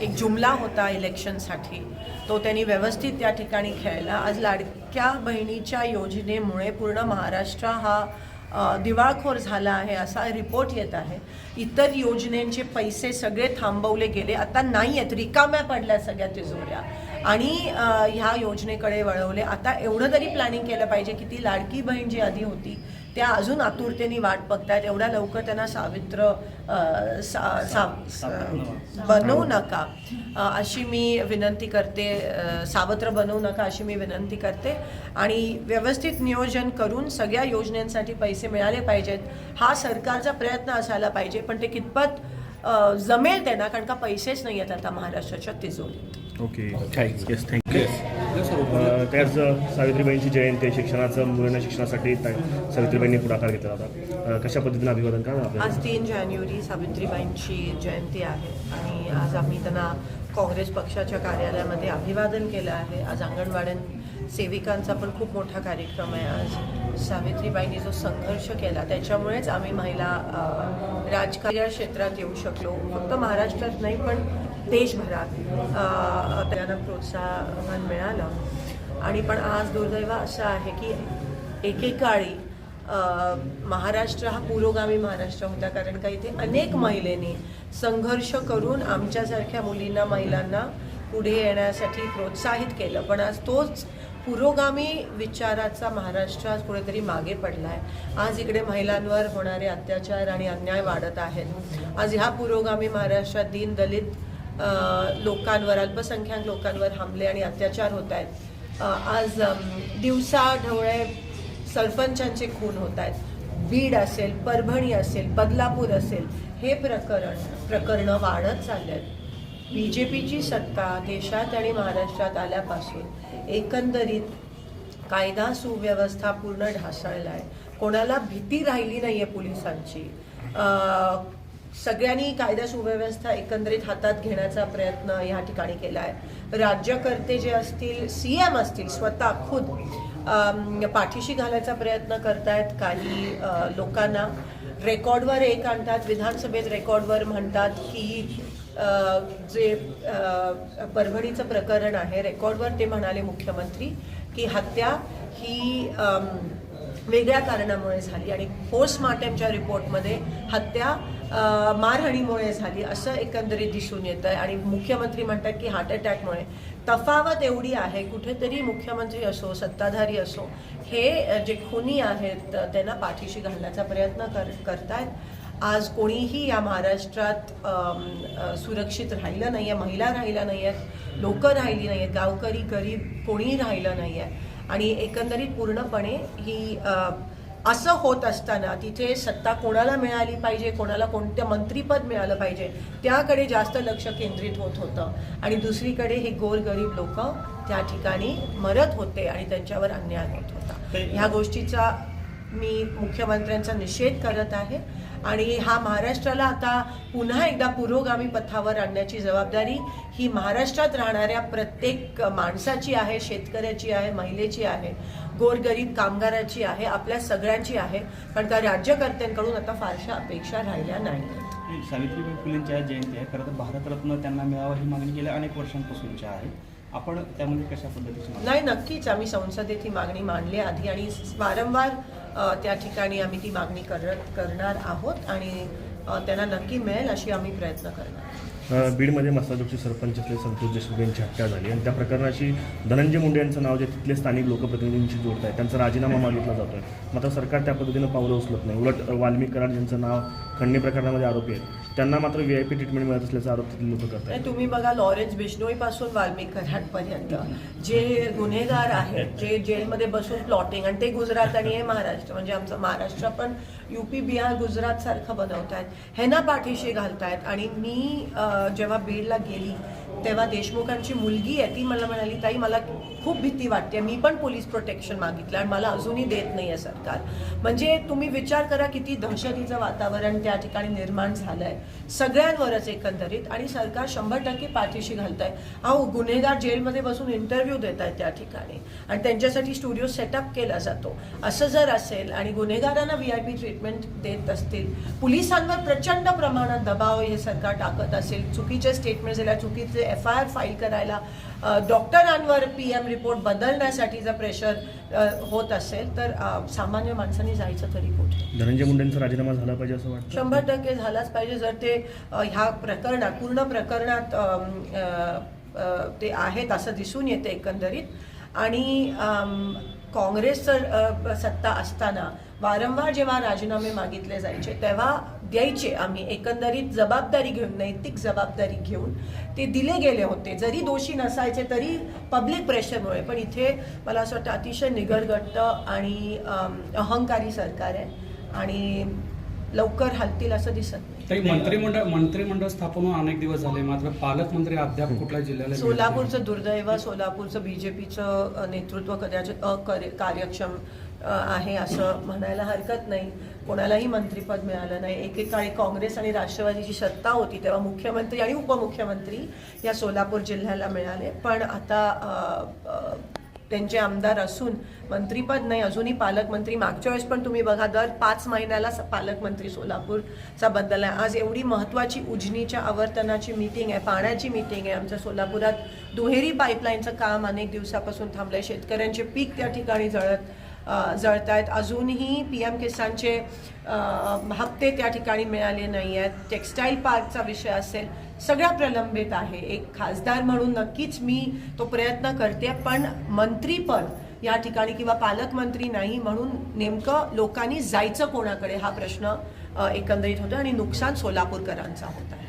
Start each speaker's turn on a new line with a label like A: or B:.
A: एक जुमला होता इलेक्शनसाठी. तो त्यांनी व्यवस्थित त्या ठिकाणी खेळला. आज लाडक्या बहिणीच्या योजनेमुळे पूर्ण महाराष्ट्र हा दिवाळखोर झाला आहे असा रिपोर्ट येत आहे. इतर योजनेचे पैसे सगळे थांबवले गेले. आता नाही आहेत. रिकाम्या पडल्या सगळ्या तिजोऱ्या. आणि ह्या योजनेकडे वळवले. आता एवढं तरी प्लॅनिंग केलं पाहिजे की ती लाडकी बहीण जी आधी होती त्या अजून आतुरतेने वाट बघतायत. एवढ्या लवकर त्यांना सावित्र अ, सा- सा- बनवू नका. अशी मी विनंती करते सावत्र बनवू नका अशी मी विनंती करते. आणि व्यवस्थित नियोजन करून सगळ्या योजनांसाठी पैसे मिळाले पाहिजेत. हा सरकारचा प्रयत्न असायला पाहिजे पण ते कितपत जमेल त्यांना कारण का पैसेच नाही आहेत आता महाराष्ट्राच्या तिजोरीत.
B: ओके येस थँक्यू त्याच सावित्रीबाईंची जयंती आहे शिक्षणाचं मुलांना शिक्षणासाठी सावित्रीबाईंनी पुढाकार घेतला होता. कशा पद्धतीने अभिवादन का आपल्याला?
A: आज तीन जानेवारी सावित्रीबाईंची जयंती आहे आणि आज आम्ही त्यांना काँग्रेस पक्षाच्या कार्यालयामध्ये अभिवादन केलं आहे. आज अंगणवाड्यां सेविकांचा पण खूप मोठा कार्यक्रम आहे. आज सावित्रीबाईंनी जो संघर्ष केला त्याच्यामुळेच आम्ही महिला अ, राजकीय क्षेत्रात येऊ शकलो. फक्त महाराष्ट्रात नाही पण देशभरात त्यांना प्रोत्साहन मिळालं. आणि पण आज दुर्दैव असं आहे की एकेकाळी महाराष्ट्र हा पुरोगामी महाराष्ट्र होता. कारण का इथे अनेक महिलेनी संघर्ष करून आमच्यासारख्या मुलींना महिलांना पुढे येण्यासाठी प्रोत्साहित केलं. पण आज तोच पुरोगामी विचाराचा महाराष्ट्र आज कुठेतरी मागे पडला आहे आज इकडे महिलांवर होणारे अत्याचार आणि अन्याय वाढत आहेत. आज ह्या पुरोगामी महाराष्ट्रात दीन दलित लोकांवर अल्पसंख्याक लोकांवर हमले आणि अत्याचार होत आहेत. आज दिवसा ढवळे सरपंचांचे खून होत आहेत. बीड असेल परभणी असेल बदलापूर असेल हे प्रकरण प्रकरणं वाढत चालले आहेत बी जे पीची सत्ता देशात आणि महाराष्ट्रात आल्यापासून एकंदरीत कायदा सुव्यवस्था पूर्ण ढासळला आहे कोणाला भीती राहिली नाही आहे पोलिसांची सगळ्यांनी कायदा सुव्यवस्था एकंदरीत हातात घेण्याचा प्रयत्न या ठिकाणी केला आहे. राज्यकर्ते जे असतील सी एम असतील स्वतः खुद पाठीशी घालायचा प्रयत्न करतायत. काही लोकांना रेकॉर्डवर एक आणतात विधानसभेत रेकॉर्डवर म्हणतात की जे परभणीचं प्रकरण आहे रेकॉर्डवर ते म्हणाले मुख्यमंत्री की हत्या ही वेगळ्या कारणामुळे झाली आणि पोस्टमार्टमच्या रिपोर्टमध्ये हत्या मारहाणीमुळे झाली असं एकंदरीत दिसून येतं आहे आणि मुख्यमंत्री म्हणतात की हार्ट अटॅकमुळे तफावत एवढी आहे कुठेतरी मुख्यमंत्री असो सत्ताधारी असो हे जे खुनी आहेत त्यांना पाठीशी घालण्याचा प्रयत्न कर करतायत. आज कोणीही या महाराष्ट्रात सुरक्षित राहिलं नाही आहे महिला राहिल्या नाही आहेत लोकं राहिली नाही आहेत गावकरी गरीब कोणीही राहिलं नाही आहे आणि एकंदरीत पूर्णपणे ही असं होत असताना तिथे सत्ता कोणाला मिळाली पाहिजे कोणाला कोणतं मंत्रीपद मिळालं पाहिजे त्याकडे जास्त लक्ष केंद्रित होत होतं. आणि दुसरीकडे हे गोरगरीब लोक त्या ठिकाणी मरत होते आणि त्यांच्यावर अन्याय होत होता. ह्या गोष्टीचा मी मुख्यमंत्र्यांचा निषेध करत आहे. आणि हा महाराष्ट्राला आता पुन्हा एकदा पुरोगामी पथावर आणण्याची जबाबदारी ही महाराष्ट्रात राहणाऱ्या प्रत्येक माणसाची आहे शेतकऱ्याची आहे महिलेची आहे गोरगरीब कामगाराची आहे आपल्या सगळ्यांची आहे. कारण का राज्यकर्त्यांकडून आता फारशा अपेक्षा राहिल्या नाही.
C: सावित्रीबाई फुलेंची आज जयंती आहे. खरं तर भारतरत्न त्यांना मिळावा ही मागणी गेल्या अनेक वर्षांपासूनची आहे. आपण त्यामध्ये कशा पद्धतीची
A: नाही नक्कीच. आम्ही संसदेत ही मागणी मांडली आधी आणि वारंवार त्या ठिकाणी आम्ही ती मागणी करत करणार आहोत आणि त्यांना नक्की मिळेल अशी आम्ही प्रयत्न करणार.
B: बीडमध्ये मसाजोगचे सरपंच असलेले संतोष देशमुख यांची हत्या झाली आणि त्या प्रकरणाशी धनंजय मुंडे यांचं नाव जे तिथले स्थानिक लोकप्रतिनिधींशी जोडत आहे त्यांचा राजीनामा मागितला जातोय. मात्र सरकार त्या पद्धतीनं पावलं उचलत नाही. उलट वाल्मिक कराड यांचं नाव खंडणी प्रकरणामध्ये आरोपी आहेत. त्यांना मात्र व्ही आय पी ट्रीटमेंट मिळत असल्याचा आरोप तिथले लोक
A: करतात तुम्ही बघा लॉरेन्स बिश्नोईपासून वाल्मिक कराडपर्यंत. जे गुन्हेगार आहेत जे जेलमध्ये बसून प्लॉटिंग आणि ते गुजरात आणि हे महाराष्ट्र म्हणजे आमचं महाराष्ट्र पण युपी बिहार गुजरात सारखं बनवत आहेत ह्यांना पाठीशी घालतायत. आणि मी जेव्हा बीडला गेली तेव्हा देशमुखांची मुलगी आहे ती मला म्हणाली ताई मला खूप भीती वाटते. मी पण पोलीस प्रोटेक्शन मागितलं आणि मला अजूनही देत नाही आहे सरकार. म्हणजे तुम्ही विचार करा किती दहशतीचं वातावरण त्या ठिकाणी निर्माण झालंय. सगळ्यांवरच एकंदरीत. आणि सरकार शंभर टक्के पाठीशी घालत आहे अहो गुन्हेगार जेलमध्ये बसून इंटरव्ह्यू देत आहेत त्या ठिकाणी. आणि त्यांच्यासाठी स्टुडिओ सेटअप केला जातो. असं जर असेल आणि गुन्हेगारांना व्ही आय पी ट्रीटमेंट देत असतील पोलिसांवर प्रचंड प्रमाणात दबाव हे सरकार टाकत असेल. चुकीचे स्टेटमेंट दिल्या चुकीचे एफ आय आर फाईल करायला डॉक्टरांवर पी एम रिपोर्ट बदलण्यासाठी जर प्रेशर होत असेल तर सामान्य माणसांनी जायचं तरी कुठे?
B: धनंजय मुंडेंचा राजीनामा झाला पाहिजे असं वाटतं.
A: शंभर टक्के झालाच पाहिजे. जर ते ह्या प्रकरणात पूर्ण प्रकरणात ते आहेत असं दिसून येते एकंदरीत. आणि काँग्रेसचं सत्ता असताना वारंवार जेव्हा राजीनामे मागितले जायचे तेव्हा द्यायचे. आम्ही एकंदरीत जबाबदारी घेऊन नैतिक जबाबदारी घेऊन ते दिले गेले होते. जरी दोषी नसायचे तरी पब्लिक प्रेशरमुळे पण इथे मला असं वाटतं अतिशय निगडगट्ट आणि अहंकारी सरकार आहे. आणि लवकर हलतील असं दिसत नाही.
D: मंत्रिमंडळ मंत्रिमंडळ स्थापन होऊन अनेक दिवस झाले. मात्र पालकमंत्री अद्याप कुठल्या जिल्ह्याला.
A: सोलापूरचं दुर्दैव सोलापूरचं बीजेपीचं नेतृत्व कदाचित अकार्य कार्यक्षम अ, आहे असं म्हणायला हरकत नाही. कोणालाही मंत्रीपद मिळालं नाही. एकेकाळी काँग्रेस आणि राष्ट्रवादीची सत्ता होती तेव्हा मुख्यमंत्री आणि उपमुख्यमंत्री या सोलापूर जिल्ह्याला मिळाले. पण आता त्यांचे आमदार असून मंत्रीपद नाही. अजूनही पालकमंत्री मागच्या वेळेस पण तुम्ही बघा दर पाच महिन्याला पालकमंत्री सोलापूरचा बदल आहे. आज एवढी महत्त्वाची उजनीच्या आवर्तनाची मीटिंग आहे पाण्याची मीटिंग आहे. आमच्या सोलापुरात दुहेरी पाईपलाईनचं काम अनेक दिवसापासून थांबलं आहे शेतकऱ्यांचे पीक त्या ठिकाणी जळत अ, जळतायत. अजूनही पी एम किसानचे हप्ते त्या ठिकाणी मिळाले नाही आहेत टेक्स्टाईल पार्कचा विषय असेल सगळ्या प्रलंबित आहे. एक खासदार म्हणून नक्कीच मी तो प्रयत्न करते पण मंत्रीपद या ठिकाणी किंवा पालकमंत्री नाही म्हणून नेमकं लोकांनी जायचं कोणाकडे हा प्रश्न एकंदरीत होतो आणि नुकसान सोलापूरकरांचा होत आहे.